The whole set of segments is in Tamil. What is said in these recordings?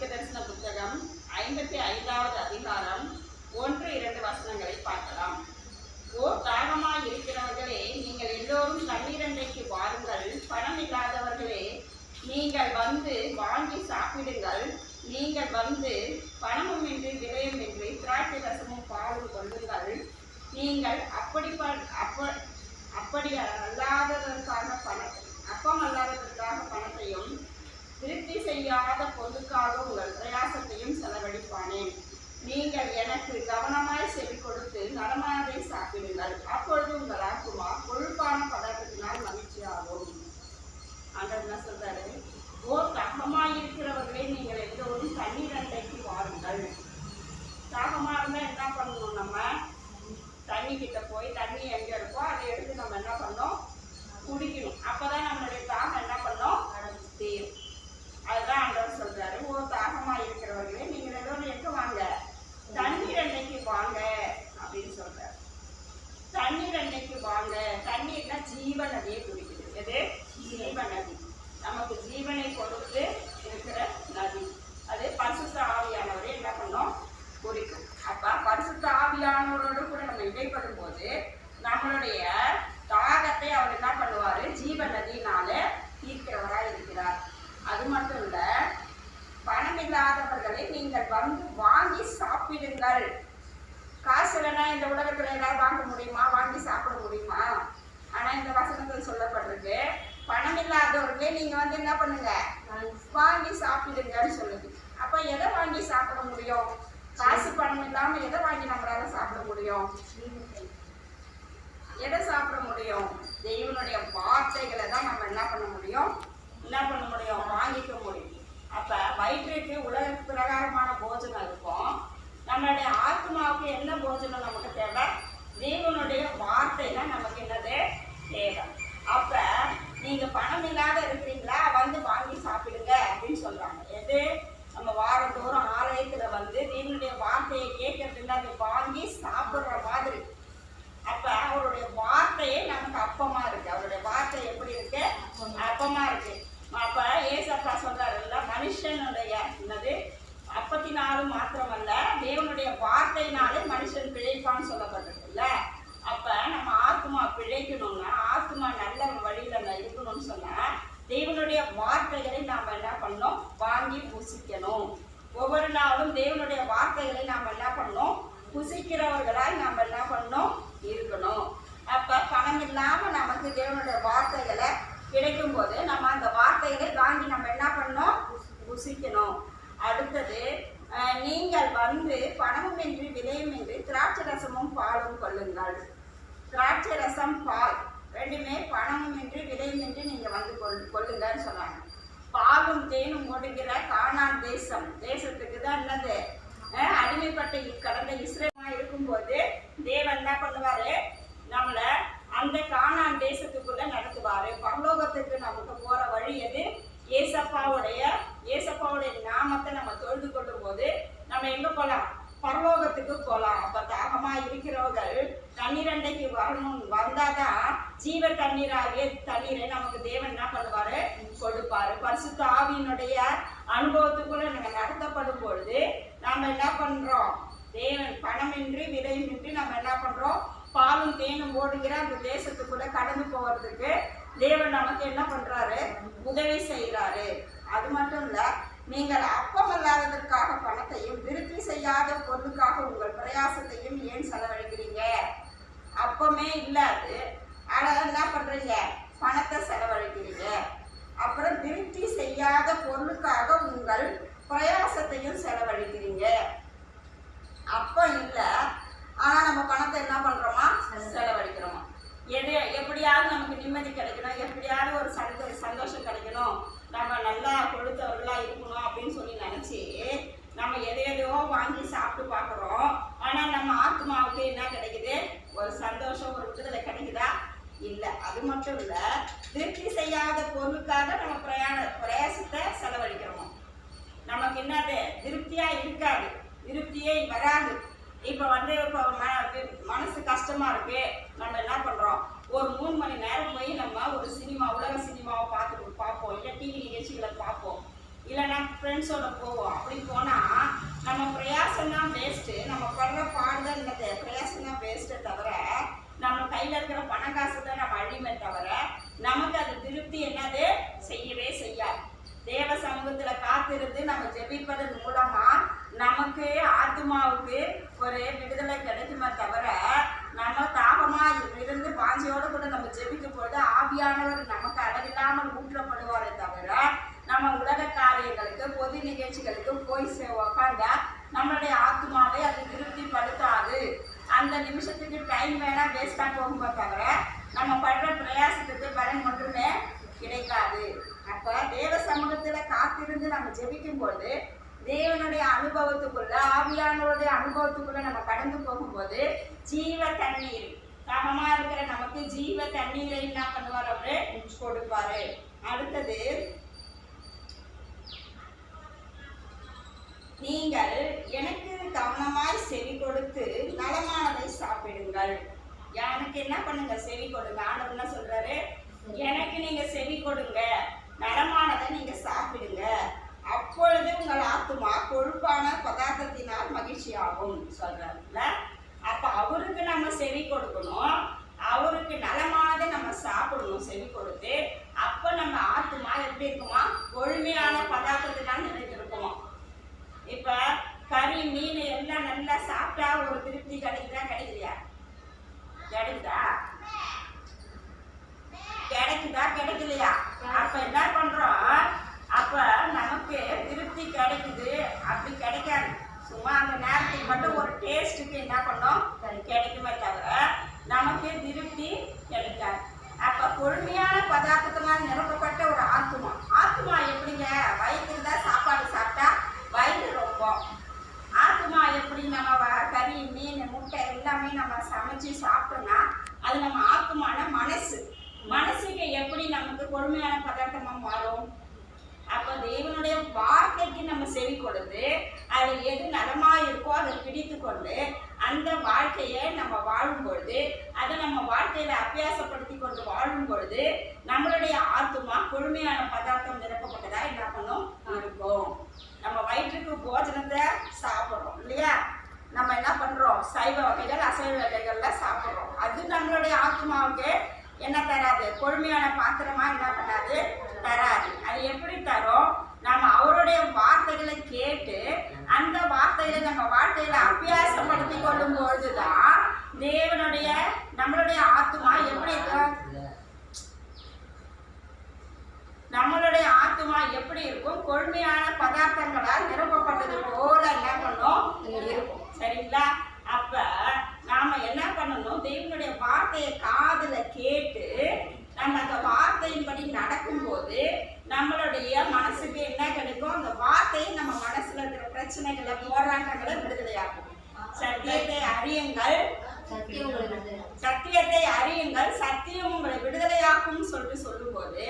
தீர்க்க தரிசன புத்தகம் ஐம்பத்தி ஐந்தாவது அதிகாரம் ஒன்று இரண்டு வசனங்களை பார்க்கலாம். ஓ தாகமாய் இருக்கிறவர்களே நீங்கள் எல்லோரும் தண்ணீரண்டைக்கு வாருங்கள். பணம் இல்லாதவர்களே நீங்கள் வந்து வாங்கி சாப்பிடுங்கள். நீங்கள் வந்து பணமும் இன்றி விலையும் இன்றி திராட்சை ரசமும் பாலும் கொள்ளுங்கள். நீங்கள் அப்படி அப்ப அப்படி அல்லாததற்கான பணம் அப்பம் அல்லாததற்காக செய்யாத பொருளுக்காக உங்கள் பிரயாசத்தையும் செலவழிப்பானேன். நீங்கள் எனக்கு கவனம் செவி கொடுத்து நலமானதை சாப்பிடுங்கள் அப்பொழுது உங்கள் ஆத்துமா கொழுப்பான பதார்த்தத்தினால் மகிழ்ச்சியாகும் ஆண்டவர் என்ன சொல்றாரு ஓ தகமாய் இருக்கிறவர்களே நீங்கள் எல்லோரும் தண்ணீர் அண்டைக்கு வாருங்கள் தாகமா இருந்தா என்ன பண்ணணும் நம்ம தண்ணி கிட்ட போய் தண்ணி எங்க இருக்கோ அதை எடுத்து நம்ம என்ன பண்ணோம் குடிக்கணும் அப்பதான் நம்மளுடைய தாகம் என்ன பண்ணோம் தீரும் அதுதான் ஆண்டவர் சொல்றாரு ஓ தாகமா இருக்கிறவர்களே நீங்க எல்லோரும் எங்க வாங்க தண்ணீர் அன்னைக்கு வாங்க அப்படின்னு சொல்றாரு தண்ணீர் அன்னைக்கு வாங்க தண்ணீர்னா ஜீவ நதியை குடிக்குது எது ஜீவ நதி நமக்கு ஜீவனை கொடுத்து இருக்கிற நதி அது பரிசுத்த ஆவியானவரை என்ன பண்ணோம் குறிக்கும் அப்ப பரிசுத்த ஆவியானவரோடு கூட நம்ம இடைப்படும் போது நம்மளுடைய தாகத்தை அவர் என்ன பண்ணுவாரு ஜீவ நதியினால தீர்க்கிறவரா இருக்கிறார் அது மட்டும் இல்ல பணம் இல்லாதவர்களை நீங்கள் வந்து வாங்கி சாப்பிடுங்கள் காசு இல்லைன்னா இந்த உலகத்துல எல்லாரும் வாங்க முடியுமா? வாங்கி சாப்பிட முடியுமா? ஆனா இந்த வசனத்தில் சொல்லப்பட்டிருக்கு பணம் இல்லாதவர்களே நீங்க வந்து என்ன பண்ணுங்க? வாங்கி சாப்பிடுங்கன்னு சொல்லுது. அப்ப எதை வாங்கி சாப்பிட முடியும்? காசு பணம் இல்லாம எதை வாங்கி நம்மளால சாப்பிட முடியும்? எதை சாப்பிட முடியும்? தெய்வனுடைய வார்த்தைகளை தான் நம்ம என்ன பண்ண முடியும் என்ன பண்ண முடியும் வாங்கிக்க முடியும் அப்ப வயிற்றுக்கு உலக பிரகாரமான போஜனம் இருக்கும் நம்மளுடைய ஆத்மாவுக்கு என்ன போஜனம் நமக்கு தேவை தேவனுடைய வார்த்தை தான் நமக்கு என்னது தேவை அப்ப நீங்க பணம் இல்லாத இருக்கிறீங்களா வந்து வாங்கி சாப்பிடுங்க அப்படின்னு சொல்றாங்க எது நம்ம வாரந்தோறும் ஆலயத்துல வந்து தேவனுடைய வார்த்தையை கேட்கறதுல அதை வாங்கி சாப்பிடுற மாதிரி அப்ப அவருடைய வார்த்தையே நமக்கு அப்பமா இருக்கு அவருடைய வார்த்தை எப்படி இருக்கு அப்பமா இருக்கு. அப்ப ஏசப்பா சொல்றாருல்ல மனுஷனுடைய என்னது அப்பத்தினால மாத்திரமல்ல தேவனுடைய வார்த்தையினாலே மனுஷன் பிழைப்பான்னு சொல்லப்பட்டிருக்குல்ல அப்ப நம்ம ஆத்மா பிழைக்கணும்னா ஆத்மா நல்ல வழியில ந- இருக்கணும்னு சொன்னா தேவனுடைய வார்த்தைகளை நாம என்ன பண்ணணும் வாங்கி புசிக்கணும் ஒவ்வொரு நாளும் தேவனுடைய வார்த்தைகளை நாம என்ன பண்ணணும் புசிக்கிறவர்களாய் நாம என்ன பண்ணணும் இருக்கணும் அப்ப பணம் இல்லாம நமக்கு தேவனுடைய வார்த்தைகளை கிடைக்கும் போது நம்ம அந்த வார்த்தைகளை வாங்கி நம்ம என்ன பண்ணணும் புசிக்கணும் அடுத்தது அஹ், நீங்கள் வந்து பணமும் இன்றி விலையும் இன்றி திராட்சை ரசமும் பாலும் கொள்ளுங்கள். திராட்சை ரசம் பால் ரெண்டுமே பணமும் இன்றி விலையும் இன்றி நீங்கள் வந்து கொள் கொள்ளுங்கன்னு சொன்னாங்க. பாலும் தேனும் ஓடுகிற காணான் தேசம். தேசத்துக்கு தான் என்னது? அடிமைப்பட்ட கடந்த இஸ்ரேமா இருக்கும்போது தேவன் தான் பண்ணுவாரு நம்மள அந்த கானான் தேசத்துக்குள்ள நடத்துவாரு பரலோகத்துக்கு நமக்கு போற வழி எது ஏசப்பாவுடைய ஏசப்பாவுடைய நாமத்தை நம்ம தொழுது கொள்ளும் போது நம்ம எங்க போலாம் பரலோகத்துக்கு போலாம் அப்ப தாகமா இருக்கிறவர்கள் தண்ணீரண்டைக்கு வரணும் வந்தாதான் ஜீவ தண்ணீராகிய தண்ணீரை நமக்கு தேவன் என்ன பண்ணுவாரு கொடுப்பாரு பரிசுத்த ஆவியினுடைய அனுபவத்துக்குள்ள நம்ம நடத்தப்படும் பொழுது நாம என்ன பண்றோம் தேவன் பணமின்றி விலையின்றி நம்ம என்ன பண்றோம்? பாலும் தேனும் ஓடுகிற அந்த தேசத்துக்குள்ள கடந்து போகிறதுக்கு தேவன் நமக்கு என்ன பண்ணுறாரு உதவி செய்கிறாரு அது மட்டும் இல்லை நீங்கள் அப்பம் அல்லாததற்காக பணத்தையும் விருத்தி செய்யாத பொருளுக்காக உங்கள் பிரயாசத்தையும் ஏன் செலவழிக்கிறீங்க? அப்பமே இல்லாது ஆனால் என்ன பண்ணுறீங்க பணத்தை செலவழிக்கிறீங்க. அப்புறம் விருத்தி செய்யாத பொருளுக்காக உங்கள் பிரயாசத்தையும் செலவழிக்கிறீங்க. அப்பம் இல்லை ஆனா நம்ம பணத்தை என்ன பண்றோமா? செலவழிக்கிறோமா. எது எப்படியாவது நமக்கு நிம்மதி கிடைக்கணும். எப்படியாவது ஒரு சந்தோ சந்தோஷம் கிடைக்கணும். நம்ம நல்லா கொடுத்தவர்களா இருக்கணும் அப்படின்னு சொல்லி நினைச்சு நம்ம எதை எதையோ வாங்கி சாப்பிட்டு பார்க்குறோம். ஆனா நம்ம ஆத்மாவுக்கு என்ன கிடைக்குது? ஒரு சந்தோஷம் ஒரு விடுதலை கிடைக்குதா? இல்ல. அது மட்டும் இல்ல திருப்தி செய்யாத பொருளுக்காக நம்ம பிரயாண பிரயாசத்தை செலவழிக்கிறோம். நமக்கு என்னது? திருப்தியா இருக்காது. திருப்தியே வராது. இப்போ வந்து இப்போ மனசு கஷ்டமா இருக்கு. நம்ம என்ன பண்றோம்? ஒரு மூணு மணி நேரம் போய் நம்ம ஒரு சினிமா உலக சினிமாவை பார்த்து பார்ப்போம். இல்லை டிவி நிகழ்ச்சிகளை பார்ப்போம். இல்லைன்னா ஃப்ரெண்ட்ஸோட போவோம். அப்படி போனால் நம்ம பிரயாசம் தான் வேஸ்ட்டு நம்ம படுற பாடுதான் என்னது பிரயாசம் தான் வேஸ்ட்டை தவிர நம்ம கையில் இருக்கிற பண காசு தான் நம்ம அழிமை தவிர நமக்கு அது திருப்தி என்னது? செய்யவே செய்யாது. தேவ சமூகத்தில் காத்திருந்து நம்ம ஜெபிப்பதன் மூலமா நமக்கு ஆத்மாவுக்கு ஒரு விடுதலை கிடைக்குமே தவிர நம்ம தாகமா இருந்து பாஞ்சியோடு கூட நம்ம ஜெபிக்கும் பொழுது ஆவியானவர் நமக்கு அளவில்லாமல் ஊற்றப்படுவாரே தவிர நம்ம உலக காரியங்களுக்கு பொது நிகழ்ச்சிகளுக்கு போய் சே- உக்காந்தா நம்மளுடைய ஆத்மாவை அது திருப்திப்படுத்தாது. அந்த நிமிஷத்துக்கு டைம் வேணா வேஸ்டா போகுமே தவிர நம்ம படுற பிரயாசத்துக்கு பலன் ஒன்றுமே கிடைக்காது. அப்ப தேவ சமூகத்துல காத்திருந்து நம்ம ஜெபிக்கும் பொழுது தேவனுடைய அனுபவத்துக்குள்ள ஆவியானவருடைய அனுபவத்துக்குள்ள நம்ம கடந்து போகும்போது ஜீவ தண்ணீர். சமமா இருக்கிற நமக்கு ஜீவ தண்ணீரை என்ன பண்ணுவார் அவரு? கொடுப்பாரு. அடுத்தது நீங்கள் எனக்கு கவனமாய் செவி கொடுத்து நலமானதை சாப்பிடுங்கள். எனக்கு என்ன பண்ணுங்க? செவி கொடுங்க. ஆண்டவர் என்ன சொல்றாரு? எனக்கு நீங்க செவி கொடுங்க. நலமானதை நீங்க சாப்பிடுங்க. அப்பொழுது உங்கள் ஆத்துமா கொழுப்பான பதார்த்தத்தினால் மகிழ்ச்சியாகும் சொல்றாருல அப்ப அவருக்கு நம்ம செவி கொடுக்கணும் அவருக்கு நலமானதை நம்ம சாப்பிடணும் செவி கொடுத்து அப்ப நம்ம ஆத்துமா எப்படி இருக்குமா கொழுமையான பதார்த்தத்தினால் நிறைந்திருக்குமா இப்ப கறி மீன் எல்லாம் நல்லா சாப்பிட்டா ஒரு திருப்தி கிடைக்குதா கிடைக்கலையா கிடைக்குதா கிடைக்குதா கிடைக்கலையா அப்ப என்ன பண்றோம் அப்ப நமக்கு திருப்தி கிடைக்குது அப்படி கிடைக்காது சும்மா அந்த நேரத்துக்கு மட்டும் ஒரு டேஸ்ட்டுக்கு என்ன பண்ணோம் கிடைக்குமே தவிர நமக்கு திருப்தி கிடைக்காது கொழுமையான பதார்த்தத்தினால் நிரப்பப்பட்ட ஒரு ஆத்துமா. ஆத்துமா எப்படிங்க? வயிற்றுல தான் சாப்பாடு சாப்பிட்டா வயிறு ரொம்ப. ஆத்துமா எப்படி நம்ம வ- கறி மீன் முட்டை எல்லாமே நம்ம சமைச்சு சாப்பிட்டோம்னா அது நம்ம ஆத்துமான மனசு. மனசுக்கு எப்படி நமக்கு கொழுமையான பதார்த்தமாக மாறும்? அப்போ தேவனுடைய வார்த்தைக்கு நம்ம செவி கொடுத்து அது எது நலமாக இருக்கோ அதை பிடித்து கொண்டு அந்த வாழ்க்கையை நம்ம வாழும் பொழுது அதை நம்ம வாழ்க்கையில அபியாசப்படுத்தி கொண்டு வாழும் பொழுது நம்மளுடைய ஆத்துமா கொழுமையான பதார்த்தம் நிரப்பப்பட்டதா என்ன பண்ணும்? இருக்கும். நம்ம வயிற்றுக்கு போஜனத்தை சாப்பிட்றோம் இல்லையா? நம்ம என்ன பண்றோம்? சைவ வகைகள் அசைவ வகைகள்ல சாப்பிட்றோம். அது நம்மளுடைய ஆத்மாவுக்கு என்ன தராது? கொழுமையான பாத்திரமா என்ன பண்ணாது? தராது. அது எப்படி தரும்? நம்ம அவருடைய வார்த்தைகளை கேட்டு அந்த வார்த்தைகளை நம்ம வாழ்க்கையில அபியாசப்படுத்தி கொள்ளும் பொழுதுதான் தேவனுடைய நம்மளுடைய ஆத்மா எப்படி இருக்கும் நம்மளுடைய ஆத்மா எப்படி இருக்கும்? கொழுமையான பதார்த்தங்களால் நிரப்பப்பட்டது போல என்ன பண்ணும்? இருக்கும். சரிங்களா? அப்ப நாம என்ன பண்ணணும்? தேவனுடைய வார்த்தையை காதுல கேட்டு நம்ம அந்த வார்த்தையின்படி நடக்கும்போது நம்மளுடைய மனசுக்கு என்ன கிடைக்கும்? அந்த வார்த்தையை நம்ம மனசுல இருக்கிற பிரச்சனைகளை போராட்டங்களை விடுதலையாகும் சத்தியத்தை அறியுங்கள். சத்தியத்தை அறியுங்கள் சத்தியம் உங்களை விடுதலையாகும் சொல்லிட்டு சொல்லும்போது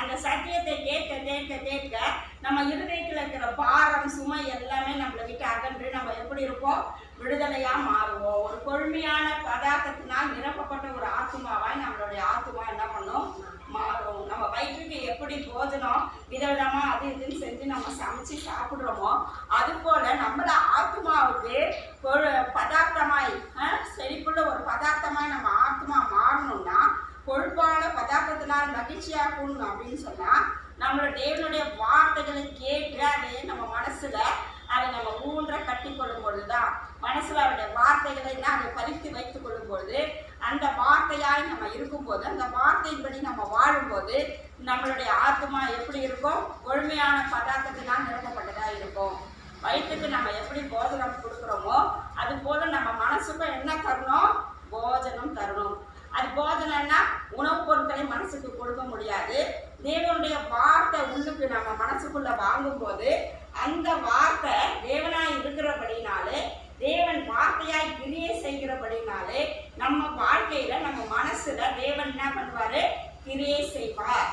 அந்த சத்தியத்தை கேட்க கேட்க கேட்க நம்ம இருதயத்தில் இருக்கிற பாரம் சுமை எல்லாமே நம்மளை விட்டு அகன்று நம்ம எப்படி இருப்போம்? விடுதலையா மாறுவோம். ஒரு கொழுமையான பதார்த்தத்தினால் நிரப்பப்பட்ட ஒரு ஆத்மாவாய் நம்மளுடைய ஆத்மா என்ன பண்ணும்? மாறும். நம்ம வயிற்றுக்கு எப்படி போஜனம் விதவிதமா அது இதுன்னு செஞ்சு நம்ம சமைச்சு சாப்பிடுறோமோ அது போல நம்மள ஆத்மாவுக்கு ஒரு பதார்த்தமாய் அஹ், செழிப்புள்ள ஒரு பதார்த்தமாய் நம்ம ஆத்மா மாறணும்னா கொழுப்பான பதார்த்தத்தினால் மகிழ்ச்சியாக்கணும் அப்படின்னு சொன்னா நம்மளோட தேவனுடைய வார்த்தைகளை கேட்டு அதை நம்ம மனசுல அதை நம்ம ஊன்ற கட்டி கொள்ளும் பொழுதுதான் மனசுல அவருடைய வார்த்தைகளை அதை பதித்து வைத்துக் கொள்ளும் பொழுது அந்த வார்த்தையாய் நம்ம இருக்கும்போது அந்த வார்த்தையின்படி நம்ம வாழும்போது நம்மளுடைய ஆத்மா எப்படி இருக்கும்? கொழுமையான பதார்த்தத்தினால் நிரப்பப்பட்டதா இருக்கும். வயிற்றுக்கு நம்ம எப்படி போதனம் கொடுக்குறோமோ அது போல நம்ம மனசுக்கும் என்ன தரணும்? போஜனம் தரணும். அது போஜனம்னா உணவுப் பொருட்களை மனசுக்கு கொடுக்க முடியாது. தேவனுடைய வார்த்தை உள்ளுக்கு நம்ம மனசுக்குள்ள வாங்கும்போது அந்த வார்த்தை தேவனாய் இருக்கிறபடினாலே தேவன் வார்த்தையாய் கிரியை செய்கிறபடினாலே நம்ம வாழ்க்கையில நம்ம மனசுல தேவன் என்ன பண்ணுவாரு? கிரியை செய்வார்.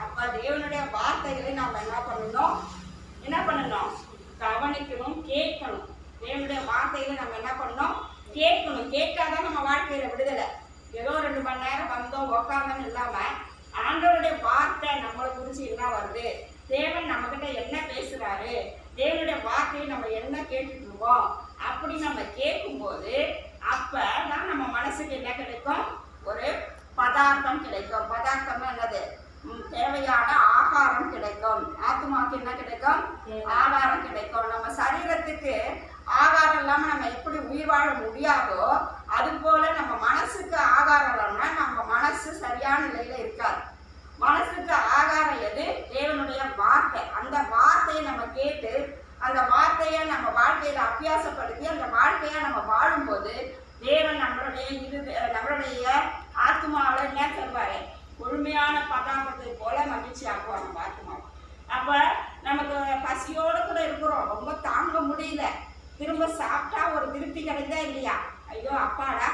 அப்ப தேவனுடைய வார்த்தைகளை நாம் என்ன பண்ணணும்? என்ன பண்ணணும்? கவனிக்கணும் கேட்கணும். தேவனுடைய வார்த்தைகளை நம்ம என்ன பண்ணணும் கேட்கணும் கேட்காதான் நம்ம வாழ்க்கையில விடுதலை ஏதோ ரெண்டு உக்காந்தோம் இல்லாம ஆண்டவருடைய வார்த்தை நம்மளை குறிச்சு என்ன வருது? தேவன் நம்மகிட்ட என்ன பேசுறாரு? தேவனுடைய வார்த்தையை நம்ம என்ன கேட்டுட்டு இருக்கோம் அப்படி நம்ம கேட்கும்போது அப்பதான் நம்ம மனசுக்கு என்ன கிடைக்கும்? ஒரு பதார்த்தம் கிடைக்கும். பதார்த்தம் என்னது? தேவையான ஆகாரம் கிடைக்கும். ஆத்மாக்கு என்ன கிடைக்கும்? ஆகாரம் கிடைக்கும். நம்ம சரீரத்துக்கு ஆகாரம் இல்லாம நம்ம எப்படி உயிர் வாழ முடியாதோ அது போல நம்ம மனசுக்கு ஆகாரம் இல்லைன்னா நம்ம மனசு சரியான நிலையில இருக்காது. மனசுக்கு ஆகாரம் எது? தேவனுடைய வார்த்தை. அந்த வார்த்தையை நம்ம கேட்டு அந்த வார்த்தையை நம்ம வாழ்க்கையில அபியாசப்படுத்தி அந்த வாழ்க்கையை நம்ம வாழும்போது தேவன் நம்மளுடைய இது நம்மளுடைய ஆத்மாவில் என்ன சொல்வாரு? முழுமையான பதார்த்தத்தை போல மகிழ்ச்சி ஆக்குவார் நம்ம ஆத்மா அப்ப நமக்கு பசியோடு கூட இருக்கிறோம். ரொம்ப தாங்க முடியல. திரும்ப சாப்பிட்டா ஒரு திருப்தி கிடைந்தா இல்லையா? ஐயோ அப்பாடா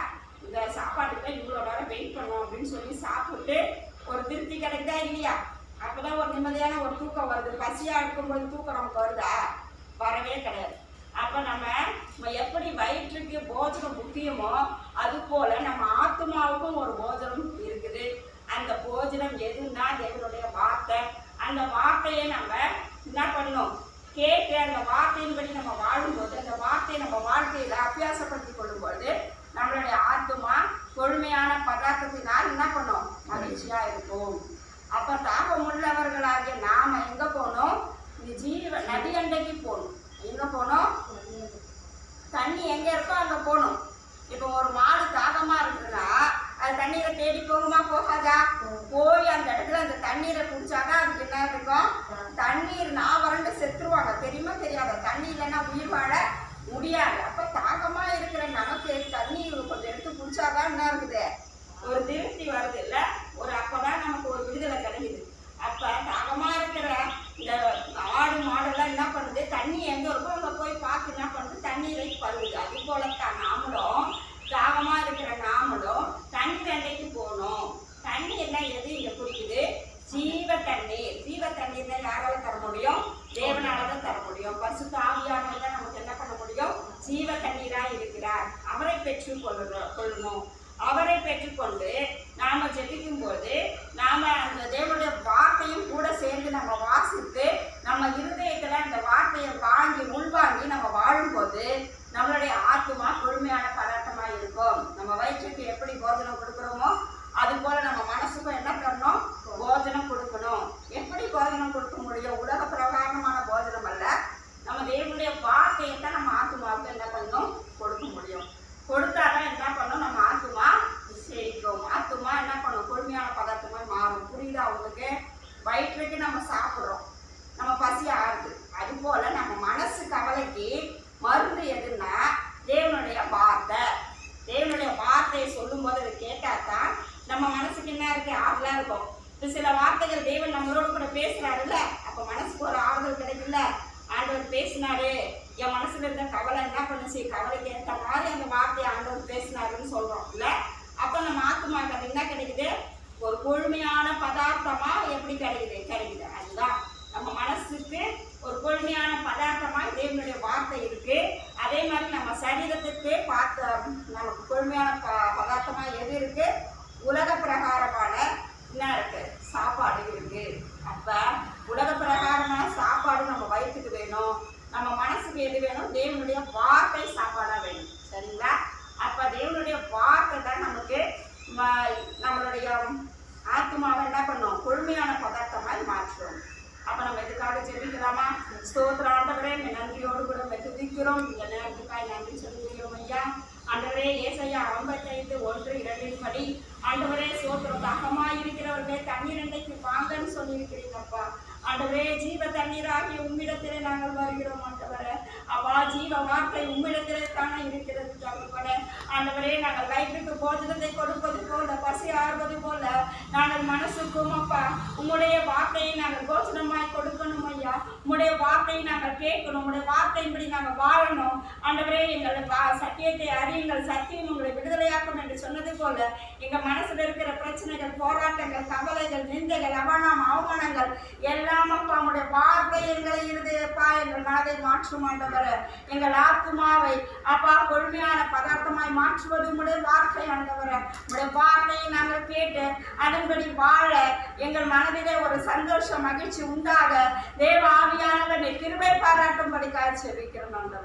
பண்ணுவோம் அப்படின்னு சொல்லி சாப்பிட்டு ஒரு திருப்தி கிடைக்குதா இல்லையா? அப்பதான் ஒரு நிம்மதியான ஒரு தூக்கம் வருது. பசியா இருக்கும்போது தூக்கம் நமக்கு வருதா? வரவே கிடையாது. அப்ப நம்ம நம்ம எப்படி வயிற்றுக்கு போஜனம் முக்கியமோ அது போல நம்ம ஆத்மாவுக்கும் ஒரு போஜனம் இருக்குது. அந்த போஜனம் எதுன்னா தேவனுடைய வார்த்தை. அந்த வார்த்தையை நம்ம என்ன பண்ணணும்? கேட்டு அந்த வார்த்தையின்படி நம்ம வாழும்போது அந்த வார்த்தையை நம்ம வாழ்க்கையில அபியாசப்படுத்திக் கொள்ளும்போது நம்மளுடைய ஆத்மா கொழுமையான பதார்த்தத்தினால் என்ன பண்ணும் மகிழ்ச்சியா இருக்கும் அப்ப தாபம் உள்ளவர்களாகிய நாம எங்க போகணும் இந்த ஜீவ நதி அண்டைக்கு போகணும் எங்க போகணும் தண்ணி எங்க இருக்கோ அங்க போகணும் இப்போ ஒரு மாடு தாகமா இருக்குன்னா அது தண்ணீரை தேடி போகுமா போகாதா போய் அந்த இடத்துல அந்த தண்ணீரை குடிச்சாதான் அதுக்கு என்ன இருக்கும் தண்ணீர் நான் வறண்டு செத்துருவாங்க தெரியுமா தெரியாதா தண்ணி இல்லைன்னா உயிர் வாழ முடியாது அப்ப தாகமா இருக்கிற நமக்கு தண்ணீர் கொஞ்சம் எடுத்து குடிச்சாதான் என்ன இருக்குது ஒரு திருப்தி வருது இல்ல ஒரு அப்பதான் நமக்கு ஒரு விடுதலை கிடைக்குது அப்ப தாகமா இருக்கிற இந்த ஆடு மாடெல்லாம் என்ன பண்ணுது தண்ணி எங்க இருக்கோ அங்க போய் பார்த்து என்ன பண்ணுது தண்ணீரை பருகுது அது போலத்தான் நாமளும் தாகமா இருக்கிற நாமளும் தண்ணி தண்டைக்கு போகணும் தண்ணி எல்லாம் எது இங்க குடிக்குது ஜீவ தண்ணீர் ஜீவ தண்ணீர் தான் யாரால தர முடியும் தேவனால தான் தர முடியும் பசு தாவியானவர் தான் நமக்கு என்ன பண்ண முடியும் ஜீவ தண்ணீரா இருக்கிறார் அவரை பெற்று கொள்ளணும் கொள்ளணும். அவரை பெற்றுக்கொண்டு நாம ஜெபிக்கும் போது நாம அந்த தேவனுடைய வார்த்தையும் கூட சேர்ந்து நம்ம வாசித்து நம்ம இருதயத்துல அந்த வார்த்தையை வா உள்வாங்கி நம்ம வாழும்போது நம்மளுடைய ஆத்மா கொழுமையான பதார்த்தமா இருக்கும் நம்ம வயிற்றுக்கு எப்படி போஜனம் கொடுக்குறோமோ அது போல நம்ம மனசுக்கும் என்ன பண்ணணும் போஜனம் கொடுக்கணும் எப்படி போஜனம் கொடுக்க முடியும் உலக பிரகாரமான போஜனம் அல்ல நம்ம தேவனுடைய வார்த்தையை தான் நம்ம ஆத்மாவுக்கு என்ன பண்ணணும் கொடுக்க முடியும் கொடுத்தாதான் என்ன பண்ணும் நம்ம ஆத்மா செழிக்கும் ஆத்மா என்ன பண்ணும் கொழுமையான பதார்த்தமா மாறும் புரியுதா உங்களுக்கு வயிற்றுக்கு நம்ம சாப்பிட்றோம் நம்ம பசி ஆறுது அது போல நம்ம மனசு கவலைக்கு மருந்து எதுன்னா தேவனுடைய வார்த்தை தேவனுடைய வார்த்தையை சொல்லும்போது அதை கேட்டாதான் நம்ம மனசுக்கு என்ன இருக்கு ஆறுதலா இருக்கும் இப்ப சில வார்த்தைகள் தேவன் நம்மளோட கூட பேசுறாருல்ல அப்ப மனசுக்கு ஒரு ஆறுதல் கிடைக்குல்ல ஆண்டவர் பேசினாரு என் மனசுல இருந்த கவலை என்ன பண்ணுச்சு? கவலைக்கு ஏற்ற மாதிரி அந்த வார்த்தையை ஆண்டவர் பேசினாருன்னு சொல்றோம் இல்ல அப்ப நம்ம ஆத்மாக்கு அது என்ன கிடைக்குது? ஒரு கொழுமையான பதார்த்தமா எப்படி கிடைக்குது? கிடைக்குது. அதுதான். நம்ம மனசுக்கு ஒரு கொழுமையான பதார்த்தமா தேவனுடைய வார்த்தை இருக்கு. அதே மாதிரி நம்ம சரீரத்துக்கு பார்த்த நமக்கு கொழுமையான ப பதார்த்தமா எது இருக்கு? உலக பிரகாரம் என்ன இருக்கு சாப்பாடு இருக்கு அப்ப உலக பிரகாரமான சாப்பாடு நம்ம வயிற்றுக்கு வேணும் நம்ம மனசுக்கு எது வேணும் தேவனுடைய வார்த்தை சாப்பாடாக வேணும். சரிங்களா? அப்போ தேவனுடைய வார்த்தை தான் நமக்கு நம்மளுடைய ஆத்மாவை என்ன பண்ணும்? கொழுமையான பதார்த்தமாய் மாற்றும் அப்போ நம்ம இதுக்காக ஜெபிக்கலாமா? ஸ்தோத்திர ஆண்டவரே நன்றியோடு கூட உம்மை இந்த நேரத்துக்காய் நன்றி சொல்லுகிறோம் ஐயா. ஆண்டவரே ஏசையா ஐம்பத்தைந்து ஒன்று இரண்டின் படி ஆண்டவரே சோத்திரம் தகமாக இருக்கிறவர்களே தண்ணீர் அண்டைக்கு வாங்கன்னு சொல்லியிருக்கிறீங்கப்பா. ஆண்டவரே ஜீவ தண்ணீராகி உம்மிடத்திலே நாங்கள் வருகிறோம் ஆண்டவர். அவை வார்த்தை உம்மிடத்திலே தானே இருக்கிறது தகப்பனே ஆண்டவரே நாங்கள் வயிற்றுக்கு போஜனத்தை கொடுப்பது போல பசி ஆறுவது போல நாங்கள் மனசுக்கும் அப்பா உம்முடைய வார்த்தையை நாங்கள் போஜனமாய் கொடுக்கணும் ஐயா. உங்களுடைய வார்த்தையை நாங்கள் கேட்கணும் உங்களுடைய வார்த்தையின்படி நாங்கள் வாழணும். ஆண்டவரே எங்கள் சத்தியத்தை அறியுங்கள். சத்தியம் உங்களை விடுதலையாக்கும் என்று சொன்னது போல எங்கள் மனசில் இருக்கிற பிரச்சனைகள் போராட்டங்கள் கவலைகள் நிந்தைகள் அவமானம் அவமானங்கள் எல்லாம் அப்பா உம்முடைய வார்த்தை எங்களை இருதயப்பா எங்கள் மனதை மாற்றும் எங்கள் ஆத்மாவை அப்பா கொடுமையான பதார்த்தமாய் மாற்றுவது முடிய வார்த்தை ஆண்டவர. உடைய வார்த்தையை நாங்கள் கேட்டு அதன்படி வாழ எங்கள் மனதிலே ஒரு சந்தோஷம் மகிழ்ச்சி உண்டாக. கிருபை பாராட்டும்படிக்காக வைக்கிறோம் ஆண்டவர்.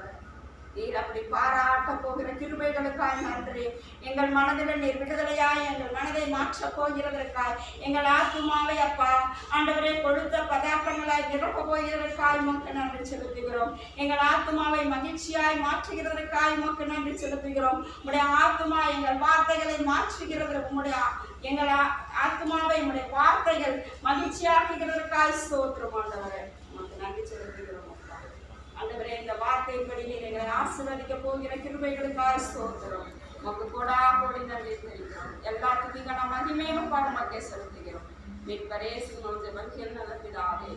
நீர் அப்படி பாராட்ட போகிற கிருபைகளுக்காய் நன்றி. எங்கள் மனதில் நீர் விடுதலையாய் எங்கள் மனதை மாற்றப் போகிறதற்காய். எங்கள் ஆத்துமாவை அப்பா ஆண்டவரே கொழுத்த பதார்த்தங்களாய் நிரப்ப போகிறதற்காய் உமக்கு நன்றி செலுத்துகிறோம். எங்கள் ஆத்துமாவை மகிழ்ச்சியாய் மாற்றுகிறதற்காய் உமக்கு நன்றி செலுத்துகிறோம். உடைய ஆத்மா எங்கள் வார்த்தைகளை மாற்றுகிறது. உங்களுடைய எங்கள் ஆத்மாவை ஆத்துமாவை வார்த்தைகள் மகிழ்ச்சியாக்குகிறதற்காய் ஸ்தோத்திரம் ஆண்டவரே உமக்கு நன்றி செலுத்துகிறோம் அப்பா ஆண்டவரே இந்த வார்த்தையின்படி நீர் எங்களை ஆசீர்வதிக்க போகிற கிருபைகளுக்காக ஸ்தோத்திரம். உமக்கு கொடா கோடி நன்றி தெரிவிக்கிறோம் எல்லா நான் மகிமையும் பாடமாக்கே செலுத்துகிறோம். மீட்பரே சிங்கம் ஜெபம் நல்ல பிதாவே